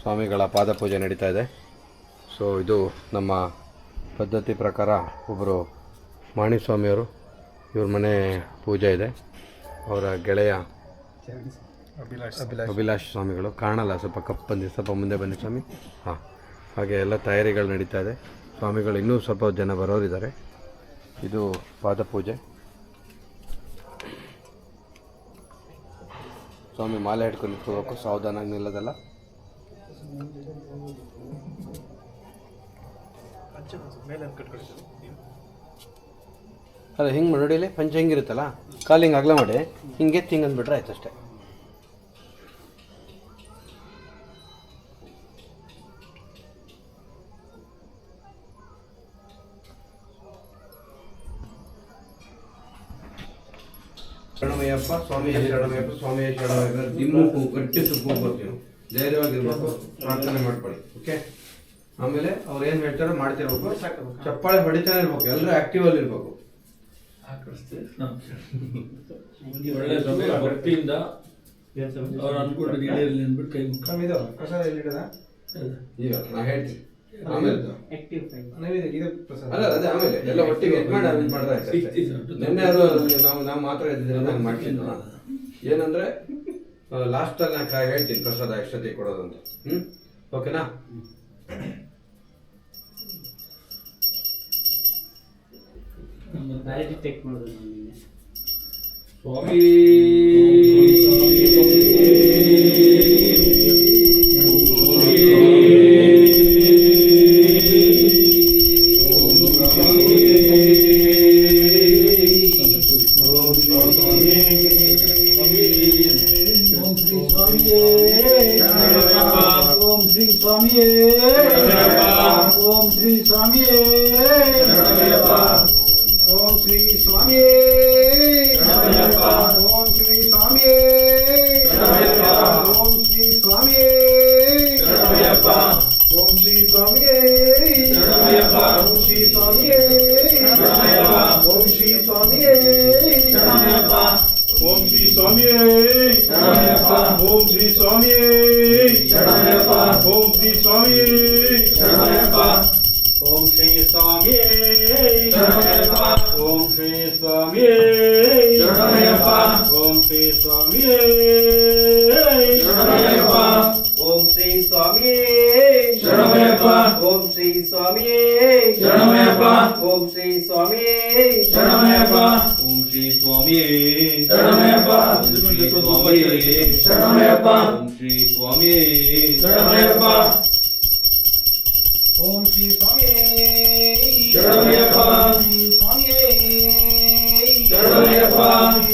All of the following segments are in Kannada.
ಸ್ವಾಮಿಗಳ ಪಾದಪೂಜೆ ನಡೀತಾ ಇದೆ. ಸೊ ಇದು ನಮ್ಮ ಪದ್ಧತಿ ಪ್ರಕಾರ ಒಬ್ಬರು ಮಾಣಿಸ್ವಾಮಿಯವರು ಇವ್ರ ಮನೆ ಪೂಜೆ ಇದೆ. ಅವರ ಗೆಳೆಯ ಅಭಿಲಾಷ್. ಸ್ವಾಮಿಗಳು ಕಾಣಲ್ಲ ಸ್ವಲ್ಪ ಕಪ್ಪಂದಿ ಬಂದಿ ಸ್ವಲ್ಪ ಮುಂದೆ ಬನ್ನಿ ಸ್ವಾಮಿ. ಹಾಂ ಹಾಗೆ ಎಲ್ಲ ತಯಾರಿಗಳು ನಡೀತಾ ಇದೆ. ಸ್ವಾಮಿಗಳು ಇನ್ನೂ ಸ್ವಲ್ಪ ಜನ ಬರೋರಿದ್ದಾರೆ. ಇದು ಪಾದಪೂಜೆ. ಸ್ವಾಮಿ ಮಾಲೆ ಹಿಡ್ಕೊಂಡು ನಿಂತ್ಕೋಬೇಕು ಸಾವಧಾನಾಗಿ ನಿಲ್ಲೋದಲ್ಲ. ಅಲ್ಲ, ಹಿಂಗೆ ನೋಡಿಲಿ ಪಂಚ ಹಿಂಗಿರುತ್ತಲ್ಲ? ಕಾಲು ಹಿಂಗೆ ಅಗಲ ಮಾಡಿ, ಹಿಂಗೆ ಹಿಂಗೆ ಅಂದ್ಬಿಟ್ರೆ ಆಯ್ತು ಅಷ್ಟೇ. ಶರಣಮಯ್ಯಪ್ಪ, ಸ್ವಾಮಿ ಶರಣಮಯ್ಯಪ್ಪ ಸ್ವಾಮಿ ಶರಣಮಯ್ಯಪ್ಪ, ದಿನಕ್ಕೂ ಗಟ್ಟಿ ಸುತ್ತ ಬರ್ತೀವಿ ಧೈರ್ಯವಾಗಿರ್ಬೇಕು. ಪ್ರಾರ್ಥನೆ ಮಾಡ್ಕೊಳ್ಳಿ. ಓಕೆ ಆಮೇಲೆ ಅವ್ರು ಏನು ಹೇಳ್ತಾರೋ ಮಾಡ್ತಿರ್ಬೇಕು. ಚಪ್ಪಾಳೆ ಹೊಡಿತಾನೆ ಇರ್ಬೇಕು. ಎಲ್ಲರೂ ಆಕ್ಟಿವ್ ಅಲ್ಲಿ ಇರ್ಬೇಕು. ಅಂದ್ಬಿಟ್ಟು ಕೈ ಪ್ರಸಾದ ಏನಂದ್ರೆ ಲಾಸ್ಟಲ್ಲಿ ನಾನು ಹೇಳ್ತೀನಿ. ಪ್ರಸಾದ ಎಷ್ಟೊತ್ತಿಗೆ ಕೊಡೋದಂತ. ಹ್ಞೂ ಓಕೆನಾ ಡೈರಿ ಟೆಕ್ ಸ್ವಾಮಿ! ಸ್ವಾಮಿಯೇ ಓಂ ಶ್ರೀ ಸ್ವಾಮಿಯೇ ಓಂ ಶ್ರೀ ಸ್ವಾಮಿಯೇ ಓಂ ಶ್ರೀ ಸ್ವಾಮಿಯೇ ಓಂ ಶ್ರೀ ಸ್ವಾಮಿಯೇ ಓಂ ಶ್ರೀ ಸ್ವಾಮಿಯೇ ಓಂ ಶ್ರೀ ಸ್ವಾಮಿಯೇ ಓಂ ಶ್ರೀ ಸ್ವಾಮಿಯೇ ಓಂ ಶ್ರೀ ಸ್ವಾಮಿಯೇ ಓಂ ಶ್ರೀ ಸ್ವಾಮಿಯೇ ಓಂ ಶ್ರೀ ಸ್ವಾಮಿಯೇ ಓಂ ಶ್ರೀ ಸ್ವಾಮಿಯೇ ಓಂ ಶ್ರೀ ಸ್ವಾಮಿಯೇ ಶ್ರೀ ಸ್ವಾಮಿಯೇ ಶರಣಮಯ್ಯಪ್ಪ. ಓಂ ಶ್ರೀ ಸ್ವಾಮಿಯೇ ಶರಣಮಯ್ಯಪ್ಪ. ಓಂ ಶ್ರೀ ಸ್ವಾಮಿಯೇ ಶರಣಮಯ್ಯಪ್ಪ. ಓಂ ಶ್ರೀ ಸ್ವಾಮಿಯೇ ಶರಣಮಯ್ಯಪ್ಪ. ಶ್ರೀ ಸ್ವಾಮಿಯೇ ಶರಣಮಯ್ಯಪ್ಪ.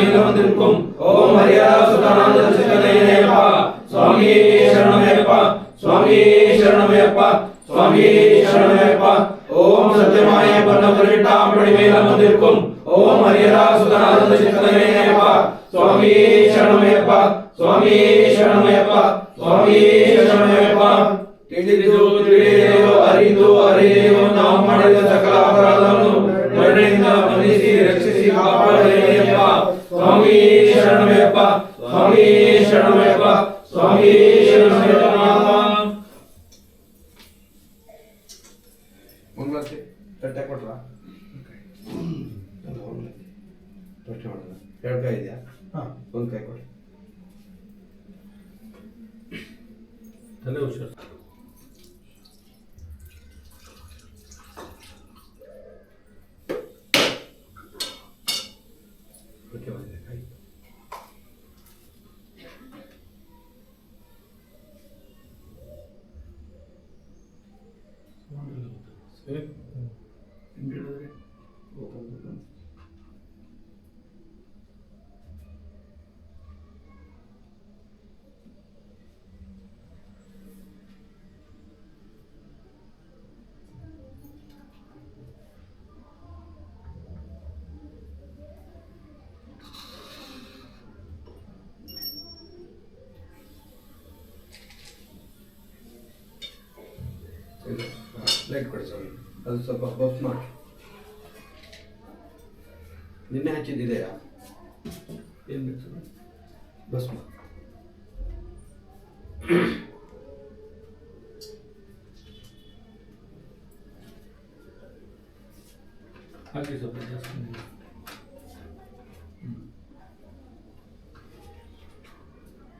மீண்டும் வந்திருக்கும் ஓம் ஹரியா ご教授願い。ಲೈಟ್ ಕೊಡಿ ಸ್ವಾಮಿ ಅದು ಸ್ವಲ್ಪ ಬಫ್ ಮಾಡಿ ನಿನ್ನೆ ಹಚ್ಚಿದ್ದಿದೆಯಾ ಏನು ಬೇಕು? ಭಸ್ಮ ಹಾಕಿ ಸ್ವಲ್ಪ ಜಾಸ್ತಿ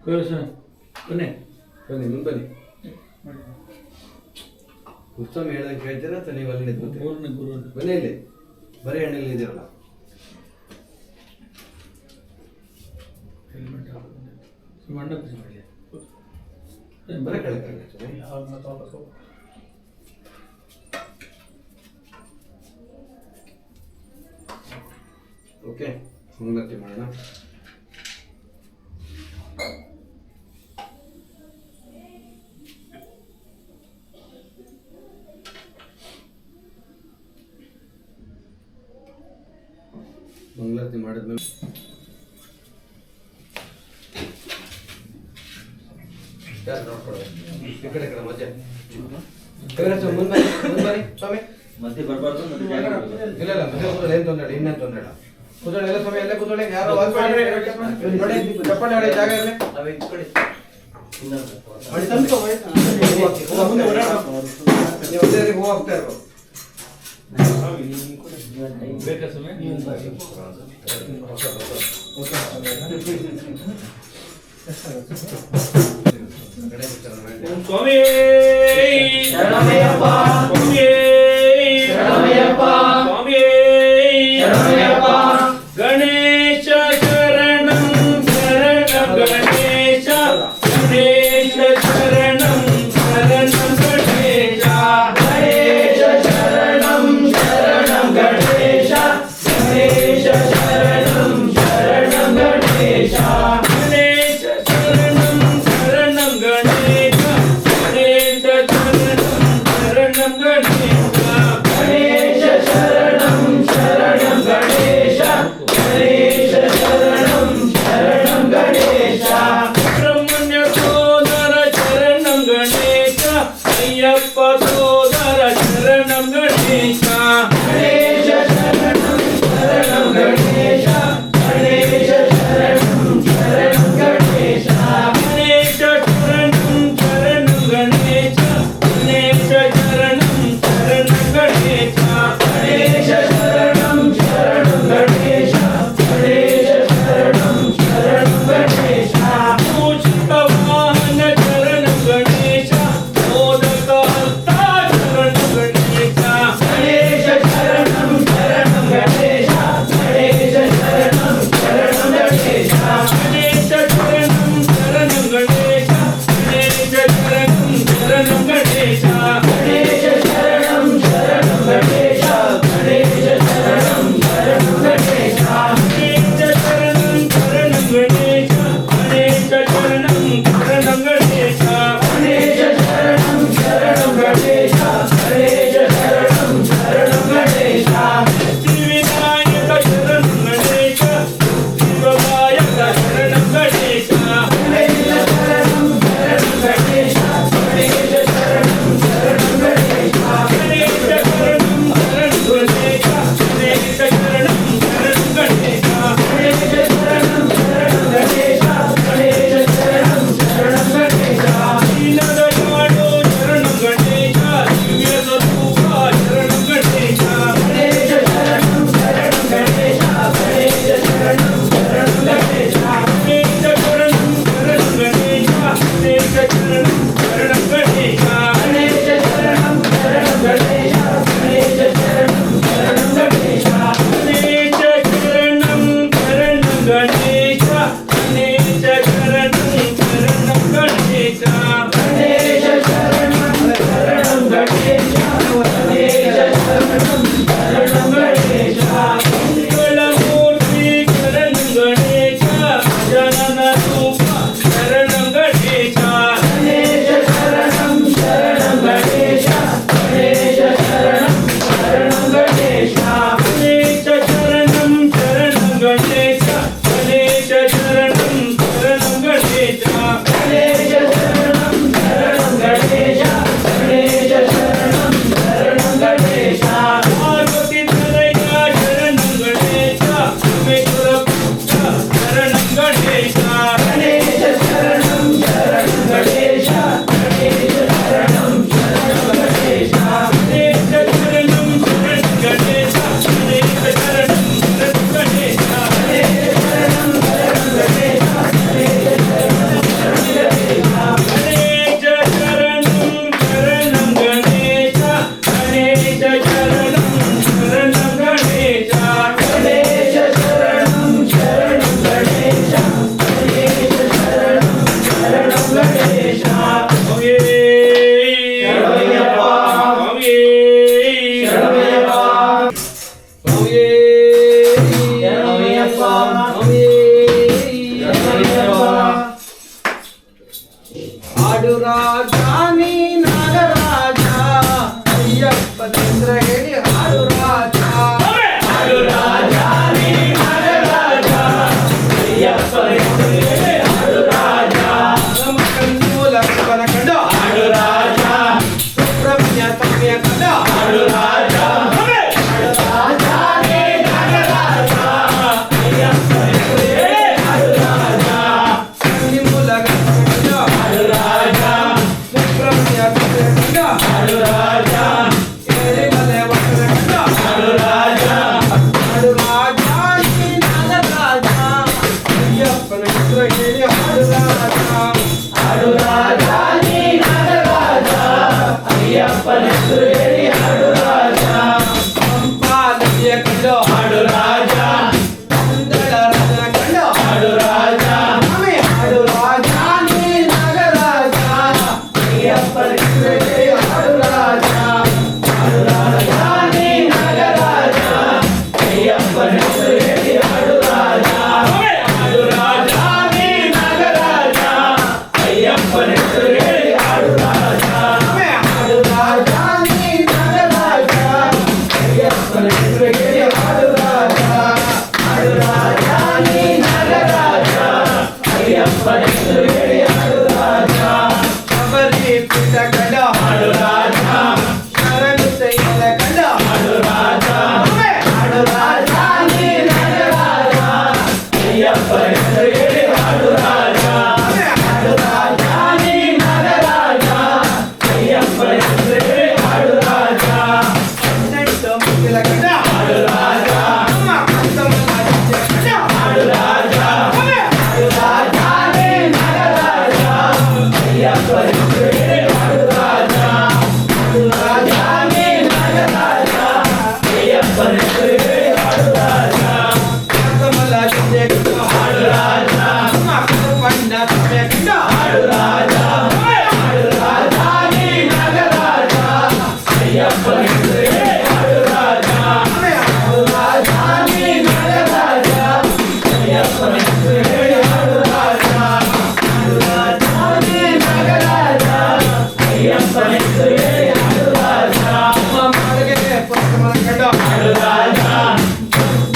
ಕೊನೆ ಬನ್ನಿ ಮುಂದೆ ಬನ್ನಿ. ಉತ್ಸವ ಹೇಳ್ದಂಗೆ ಕೇಳ್ತೀರಾ ಅಥವಾ ನೀವು ಅಲ್ಲಿ ಗುರು ಮನೆಯಲ್ಲಿ ಬರೀ ಹಣ್ಣಲ್ಲಿ ಇದೆಯಲ್ಲ. ಮಂಡ. ಮಾಡಿ ಬರೀ ಓಕೆ ಮುಂಗತಿ ಮಾಡೋಣ. ಸ್ವಾಮಿ. ಬರಬಾರ್ದು ಇಲ್ಲ ಇಲ್ಲ ಮಧ್ಯೆ ಇನ್ನೇನು ತೊಂದರೆ ಎಲ್ಲ ಸ್ವಾಮಿ ಎಲ್ಲ ನೋಡಿ ಜಾಗ ಇರಲಿ. ಮಾಡಿ ಮುಂದೆ ಸೇರಿ ಹೋಗ್ತಾ ಇರೋ ಬೇಕಾ ಸ್ವಾಮಿ? ಸ್ವಾಮಿ! शरणमयप्पा। शरणमयप्पा। शरणमयप्पा। गणेश शरणं शरण गणेश गणेश शरणं शरण गणेश गणेश शरणं शरण गणेश गणेश शरणं शरण गणेश गणेश शरणं शरणं गणेश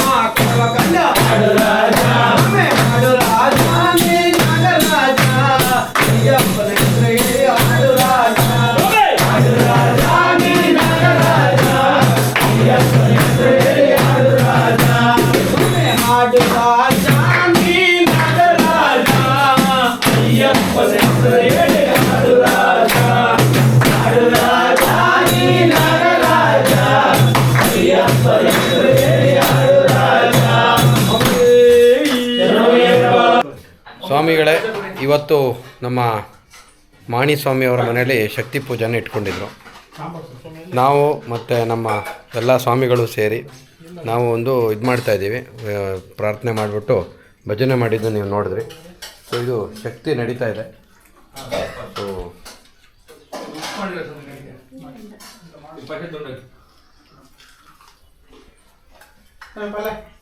మా కళ్ళ కళ్ళ ಸ್ವಾಮಿಗಳೇ, ಇವತ್ತು ನಮ್ಮ ಮಾಣಿ ಸ್ವಾಮಿಯವರ ಮನೆಯಲ್ಲಿ ಶಕ್ತಿ ಪೂಜೆಯನ್ನು ಇಟ್ಕೊಂಡಿದ್ರು. ನಾವು ಮತ್ತು ನಮ್ಮ ಎಲ್ಲ ಸ್ವಾಮಿಗಳು ಸೇರಿ ನಾವು ಒಂದು ಇದು ಮಾಡ್ತಾ ಇದ್ದೀವಿ. ಪ್ರಾರ್ಥನೆ ಮಾಡಿಬಿಟ್ಟು ಭಜನೆ ಮಾಡಿದ್ದು ನೀವು ನೋಡಿದ್ರಿ. ಸೊ ಇದು ಶಕ್ತಿ ನಡೀತಾ ಇದೆ. So Vale.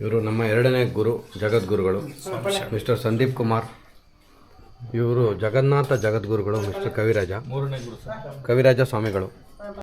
ಇವರು ನಮ್ಮ ಎರಡನೇ ಗುರು ಜಗದ್ಗುರುಗಳು ಮಿಸ್ಟರ್ ಸಂದೀಪ್ ಕುಮಾರ್. ಇವರು ಜಗನ್ನಾಥ ಜಗದ್ಗುರುಗಳು ಮಿಸ್ಟರ್ ಕವಿರಾಜ. ಮೂರನೇ ಗುರು ಕವಿರಾಜ ಸ್ವಾಮಿಗಳು.